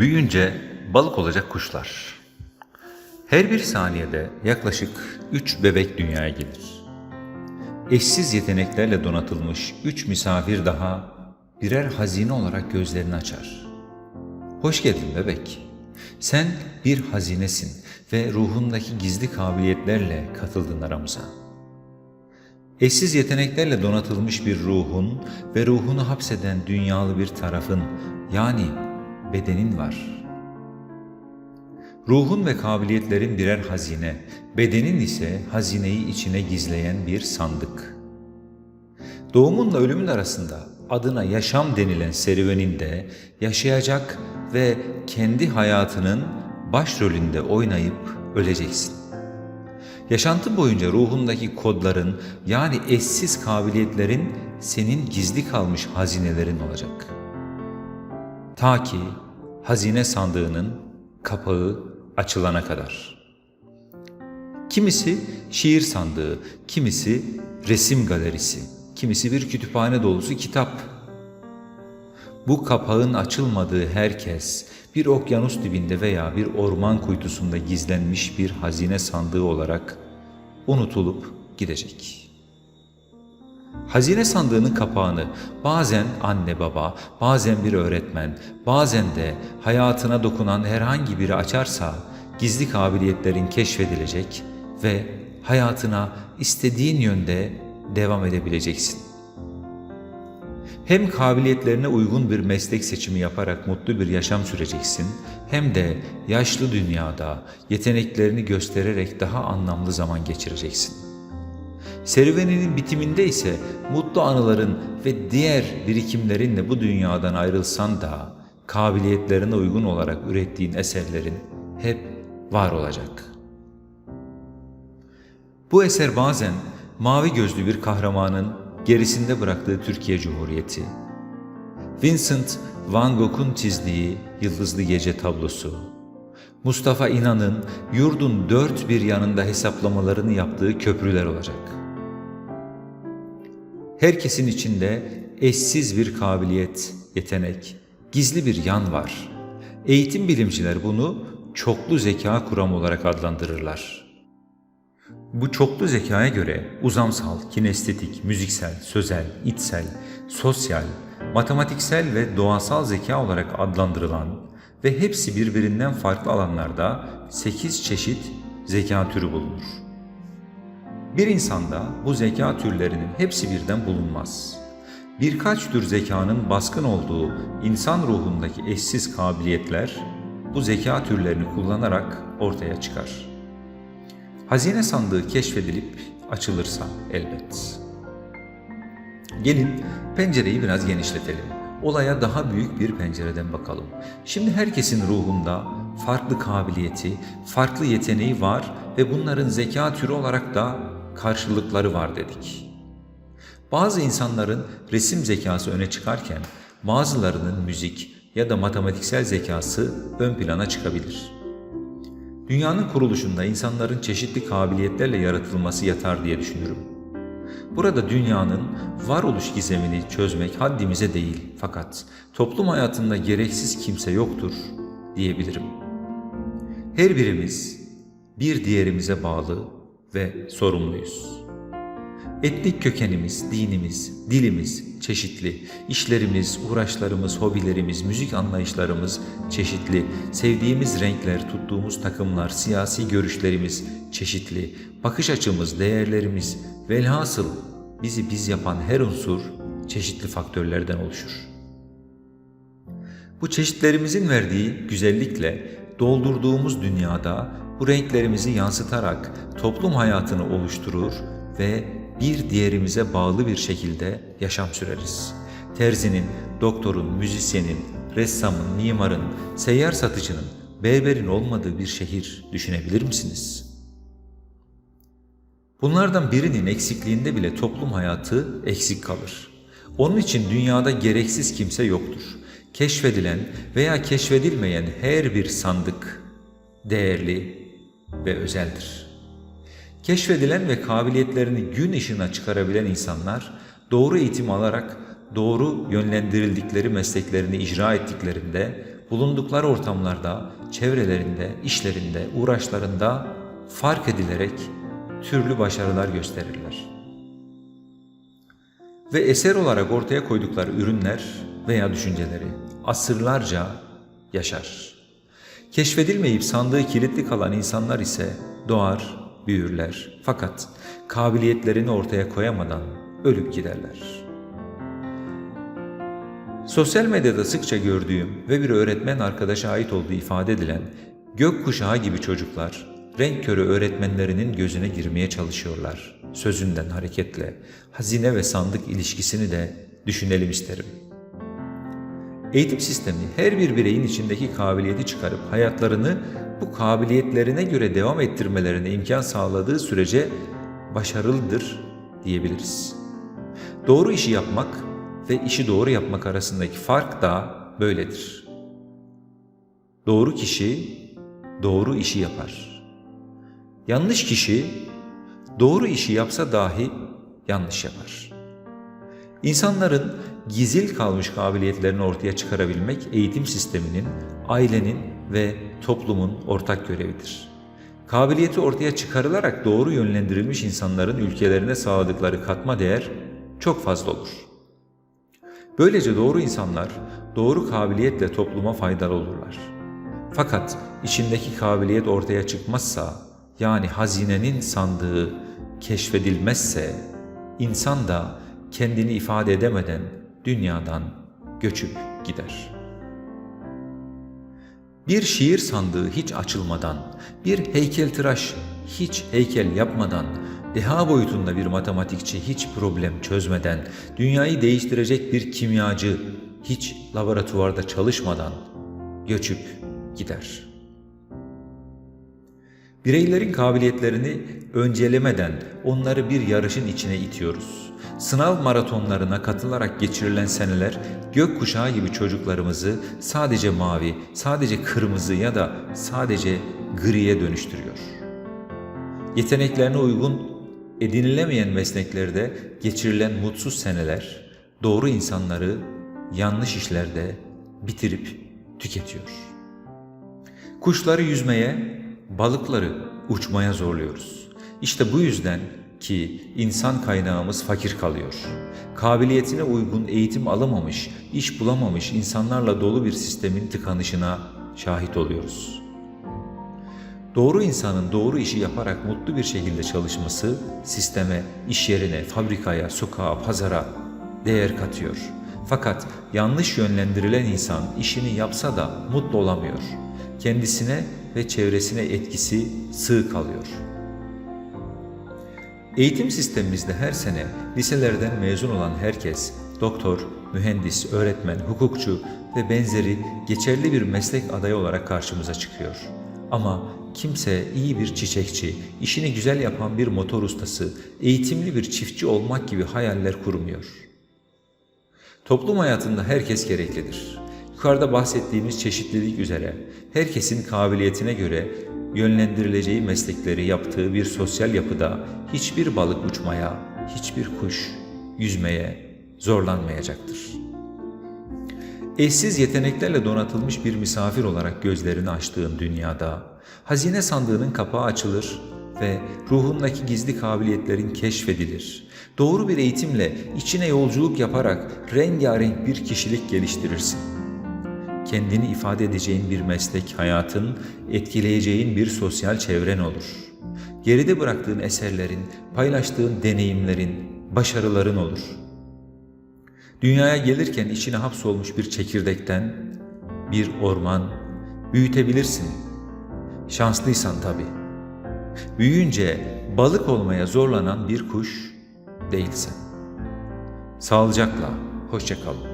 Büyüyünce balık olacak kuşlar. Her bir saniyede yaklaşık 3 bebek dünyaya gelir. Eşsiz yeteneklerle donatılmış 3 misafir daha birer hazine olarak gözlerini açar. Hoş geldin bebek. Sen bir hazinesin ve ruhundaki gizli kabiliyetlerle katıldın aramıza. Eşsiz yeteneklerle donatılmış bir ruhun ve ruhunu hapseden dünyalı bir tarafın yani bedenin var. Ruhun ve kabiliyetlerin birer hazine, bedenin ise hazineyi içine gizleyen bir sandık. Doğumunla ölümün arasında adına yaşam denilen serüveninde yaşayacak ve kendi hayatının başrolünde oynayıp öleceksin. Yaşantı boyunca ruhundaki kodların yani eşsiz kabiliyetlerin senin gizli kalmış hazinelerin olacak. Ta ki hazine sandığının kapağı açılana kadar. Kimisi şiir sandığı, kimisi resim galerisi, kimisi bir kütüphane dolusu kitap. Bu kapağın açılmadığı herkes bir okyanus dibinde veya bir orman kuytusunda gizlenmiş bir hazine sandığı olarak unutulup gidecek. Hazine sandığının kapağını bazen anne baba, bazen bir öğretmen, bazen de hayatına dokunan herhangi biri açarsa gizli kabiliyetlerin keşfedilecek ve hayatına istediğin yönde devam edebileceksin. Hem kabiliyetlerine uygun bir meslek seçimi yaparak mutlu bir yaşam süreceksin, hem de yaşlı dünyada yeteneklerini göstererek daha anlamlı zaman geçireceksin. Serüveninin bitiminde ise mutlu anıların ve diğer birikimlerinle bu dünyadan ayrılsan da kabiliyetlerine uygun olarak ürettiğin eserlerin hep var olacak. Bu eser bazen mavi gözlü bir kahramanın gerisinde bıraktığı Türkiye Cumhuriyeti, Vincent van Gogh'un çizdiği Yıldızlı Gece tablosu, Mustafa İnan'ın yurdun dört bir yanında hesaplamalarını yaptığı köprüler olacak. Herkesin içinde eşsiz bir kabiliyet, yetenek, gizli bir yan var. Eğitim bilimciler bunu çoklu zeka kuramı olarak adlandırırlar. Bu çoklu zekaya göre uzamsal, kinestetik, müziksel, sözel, içsel, sosyal, matematiksel ve doğasal zeka olarak adlandırılan ve hepsi birbirinden farklı alanlarda 8 çeşit zeka türü bulunur. Bir insanda bu zeka türlerinin hepsi birden bulunmaz. Birkaç tür zekanın baskın olduğu insan ruhundaki eşsiz kabiliyetler bu zeka türlerini kullanarak ortaya çıkar. Hazine sandığı keşfedilip açılırsa elbet. Gelin pencereyi biraz genişletelim. Olaya daha büyük bir pencereden bakalım. Şimdi herkesin ruhunda farklı kabiliyeti, farklı yeteneği var ve bunların zeka türü olarak da karşılıkları var dedik. Bazı insanların resim zekası öne çıkarken bazılarının müzik ya da matematiksel zekası ön plana çıkabilir. Dünyanın kuruluşunda insanların çeşitli kabiliyetlerle yaratılması yatar diye düşünürüm. Burada dünyanın varoluş gizemini çözmek haddimize değil fakat toplum hayatında gereksiz kimse yoktur diyebilirim. Her birimiz bir diğerimize bağlı ve sorumluyuz. Etnik kökenimiz, dinimiz, dilimiz çeşitli, işlerimiz, uğraşlarımız, hobilerimiz, müzik anlayışlarımız çeşitli, sevdiğimiz renkler, tuttuğumuz takımlar, siyasi görüşlerimiz çeşitli, bakış açımız, değerlerimiz, velhasıl bizi biz yapan her unsur çeşitli faktörlerden oluşur. Bu çeşitlerimizin verdiği güzellikle doldurduğumuz dünyada bu renklerimizi yansıtarak toplum hayatını oluşturur ve bir diğerimize bağlı bir şekilde yaşam süreriz. Terzinin, doktorun, müzisyenin, ressamın, mimarın, seyyar satıcının, berberin olmadığı bir şehir düşünebilir misiniz? Bunlardan birinin eksikliğinde bile toplum hayatı eksik kalır. Onun için dünyada gereksiz kimse yoktur. Keşfedilen veya keşfedilmeyen her bir sandık değerli ve özeldir. Keşfedilen ve kabiliyetlerini gün ışığına çıkarabilen insanlar doğru eğitim alarak doğru yönlendirildikleri mesleklerini icra ettiklerinde bulundukları ortamlarda, çevrelerinde, işlerinde, uğraşlarında fark edilerek türlü başarılar gösterirler. Ve eser olarak ortaya koydukları ürünler veya düşünceleri asırlarca yaşar. Keşfedilmeyip sandığı kilitli kalan insanlar ise doğar, büyürler. Fakat kabiliyetlerini ortaya koyamadan ölüp giderler. Sosyal medyada sıkça gördüğüm ve bir öğretmen arkadaşa ait olduğu ifade edilen gökkuşağı gibi çocuklar renk körü öğretmenlerinin gözüne girmeye çalışıyorlar. Sözünden hareketle hazine ve sandık ilişkisini de düşünelim isterim. Eğitim sistemi her bir bireyin içindeki kabiliyeti çıkarıp hayatlarını bu kabiliyetlerine göre devam ettirmelerine imkan sağladığı sürece başarılıdır diyebiliriz. Doğru işi yapmak ve işi doğru yapmak arasındaki fark da böyledir. Doğru kişi doğru işi yapar. Yanlış kişi doğru işi yapsa dahi yanlış yapar. İnsanların gizil kalmış kabiliyetlerini ortaya çıkarabilmek eğitim sisteminin, ailenin ve toplumun ortak görevidir. Kabiliyeti ortaya çıkarılarak doğru yönlendirilmiş insanların ülkelerine sağladıkları katma değer çok fazla olur. Böylece doğru insanlar doğru kabiliyetle topluma faydalı olurlar. Fakat içindeki kabiliyet ortaya çıkmazsa, yani hazinenin sandığı keşfedilmezse, insan da kendini ifade edemeden dünyadan göçüp gider. Bir şiir sandığı hiç açılmadan, bir heykeltıraş hiç heykel yapmadan, deha boyutunda bir matematikçi hiç problem çözmeden, dünyayı değiştirecek bir kimyacı hiç laboratuvarda çalışmadan göçüp gider. Bireylerin kabiliyetlerini öncelemeden onları bir yarışın içine itiyoruz. Sınav maratonlarına katılarak geçirilen seneler gökkuşağı gibi çocuklarımızı sadece mavi, sadece kırmızı ya da sadece griye dönüştürüyor. Yeteneklerine uygun edinilemeyen mesleklerde geçirilen mutsuz seneler doğru insanları yanlış işlerde bitirip tüketiyor. Kuşları yüzmeye, balıkları uçmaya zorluyoruz. İşte bu yüzden ki insan kaynağımız fakir kalıyor. Kabiliyetine uygun eğitim alamamış, iş bulamamış insanlarla dolu bir sistemin tıkanışına şahit oluyoruz. Doğru insanın doğru işi yaparak mutlu bir şekilde çalışması sisteme, iş yerine, fabrikaya, sokağa, pazara değer katıyor. Fakat yanlış yönlendirilen insan işini yapsa da mutlu olamıyor. Kendisine ve çevresine etkisi sığ kalıyor. Eğitim sistemimizde her sene liselerden mezun olan herkes doktor, mühendis, öğretmen, hukukçu ve benzeri geçerli bir meslek adayı olarak karşımıza çıkıyor. Ama kimse iyi bir çiçekçi, işini güzel yapan bir motor ustası, eğitimli bir çiftçi olmak gibi hayaller kurmuyor. Toplum hayatında herkes gereklidir. Yukarıda bahsettiğimiz çeşitlilik üzere herkesin kabiliyetine göre yönlendirileceği meslekleri yaptığı bir sosyal yapıda hiçbir balık uçmaya, hiçbir kuş yüzmeye zorlanmayacaktır. Eşsiz yeteneklerle donatılmış bir misafir olarak gözlerini açtığın dünyada, hazine sandığının kapağı açılır ve ruhundaki gizli kabiliyetlerin keşfedilir. Doğru bir eğitimle içine yolculuk yaparak rengarenk bir kişilik geliştirirsin. Kendini ifade edeceğin bir meslek hayatın, etkileyeceğin bir sosyal çevren olur. Geride bıraktığın eserlerin, paylaştığın deneyimlerin, başarıların olur. Dünyaya gelirken içine hapsolmuş bir çekirdekten bir orman büyütebilirsin. Şanslıysan tabii. Büyüyünce balık olmaya zorlanan bir kuş değilsen. Sağlıcakla, hoşçakalın.